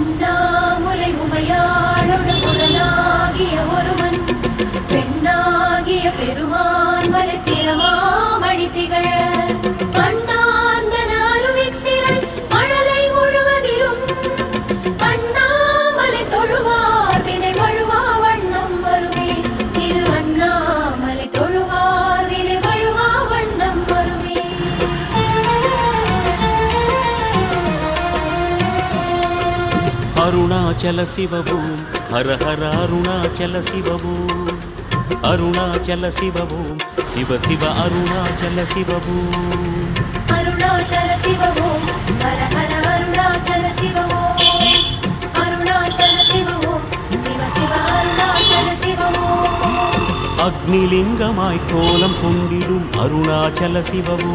உண்ணாமுலை உமையாளுடன் புலனா అరుణాచల శివవు హర హర అరుణాచల శివవు. అరుణాచల శివవు శివ శివ అరుణాచల శివవు. అరుణాచల శివవు అగ్నిలింగమాయ్ కోలం పొంగిడు అరుణాచల శివవు.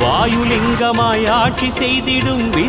வாயுலிங்கமாய் ஆட்சி செய்திடும் விஸ்